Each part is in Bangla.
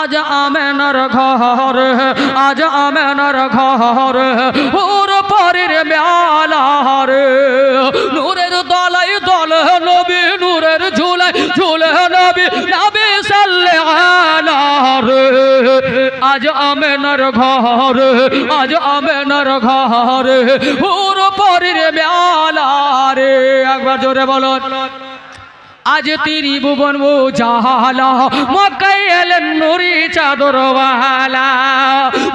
আজ আমেনার ঘর, আজ আমেনার ঘর, ওর পরের মেলার। নূরের দলাই দল, নবী নূরের ঝুলাই ঝুলে নবী নবী সাল্লে আলার আজ আমেনার ঘর, আজ আমেনার ঘর, ওর পরের মেলার। একবার জোরে বলো আজ তিরি ভুবন জাহালা মক্কাই এলেন নুরি চাদরওয়ালা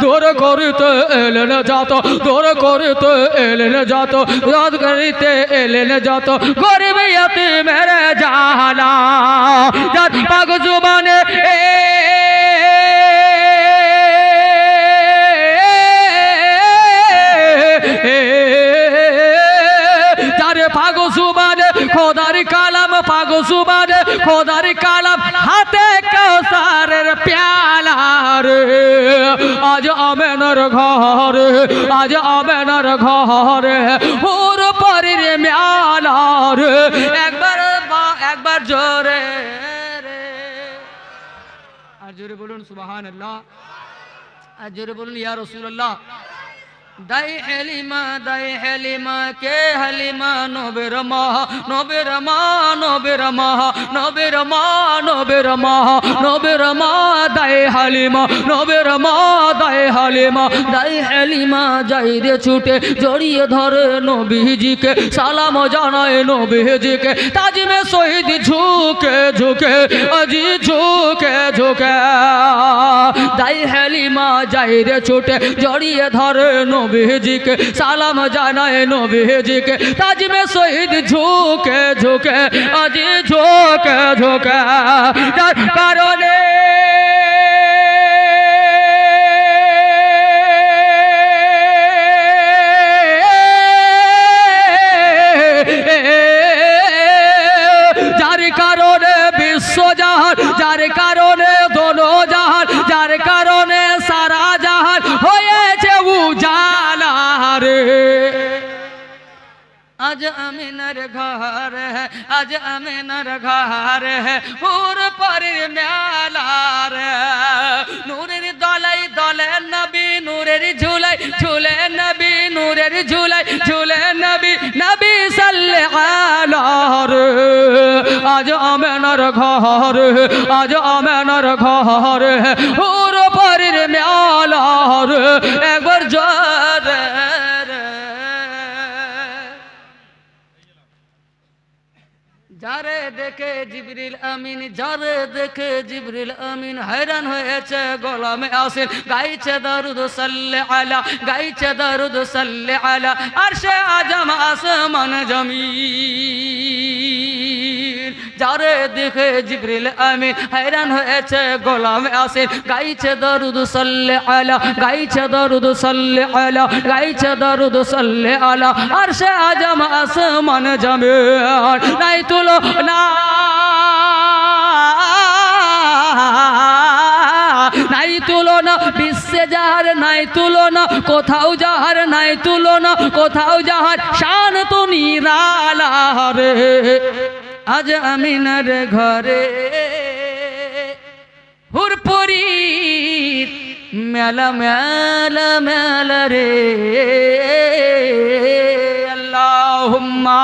দূর করতে এলেন যত দূর করতে এলেন যত রদ করিতে এলেন যত গরিব ইয়াতি মেরে জাহালা। যার পাগ জুবানে এ। যারে পাগো সুবানে খোদার কালাম পাগো সুবানে খোদার কালাম, হাতে কৌসারের প্যালার আজ আমেনার ঘর, আজ আমেনার ঘর ওর পরের মেলার একবার একবার জোরে আর জোরে বলুন সুবাহান আল্লাহ আর জোরে বলুন, ইয়া রসুল্লাহ দাই হেলিমা দাই হেলিমা কে হালিমা নবের মা নবের মা নবের মা নবের মা নবের মা নবের মা, দাই হালিমা নবের মা, দাই হালিমা দাই হেলিমা যাই রে ছুটে জড়িয়ে ধরে নবীজিকে, সালাম জানায় নবীজিকে, তাজিমে শহীদ ঝুঁকে ঝুঁকে, আজি ঝুঁকে ঝুঁকে। দাই হেলিমা যাই রে ছুটে, জড়িয়ে ধরে নবীজিকে। সালাম জানায় নবীজিকে। তাজমে শহীদ ঝুঁকে ঝুঁকে, আজি ঝুঁকে ঝুঁকে। কারণে যার কারণে বিশ্বজাহান যার কারণে আজ আমিনার ঘর है আজ আমিনার ঘর है। পুর পরের মেলার নূরের দলাই দলে নবী নূরের ঝুলাই ঝুলে নবী নূরের ঝুলাই ঝুলে নবী নবী সাল্লে আলার আজ আমিনার ঘর আজ আমিনার ঘর পুর পরের মেলার একবার জোরে যারে দেখে জিবরিল আমিন যারে দেখে জিবরিল আমিন हैरान হয়েছে গোলামে আসেন গাইছে দারুদ সাল্লে আলা গাইছে দারুদ সাল্লে আলা আরশে আজম আসমান জমিন যারে দেখে জিব্রিল আমিন হয়রান হয়েছে গোলাম আসিন। গাইছে দরুদ সাল্লে আলা, গাইছে দরুদ সাল্লে আলা, গাইছে দরুদ সাল্লে আলা। আর সে আজম আসমান জমে নাই তুলো না। নাই তুলনা বিশ্বে যাহার নাই তুলনা কোথাও যাহার নাই তুলনা কোথাও যাহার শান শান্ত নিরালা রে আজ আমিনার ঘরে হুরপুরি মেলা মেলা মেলা রে। আল্লাহুম্মা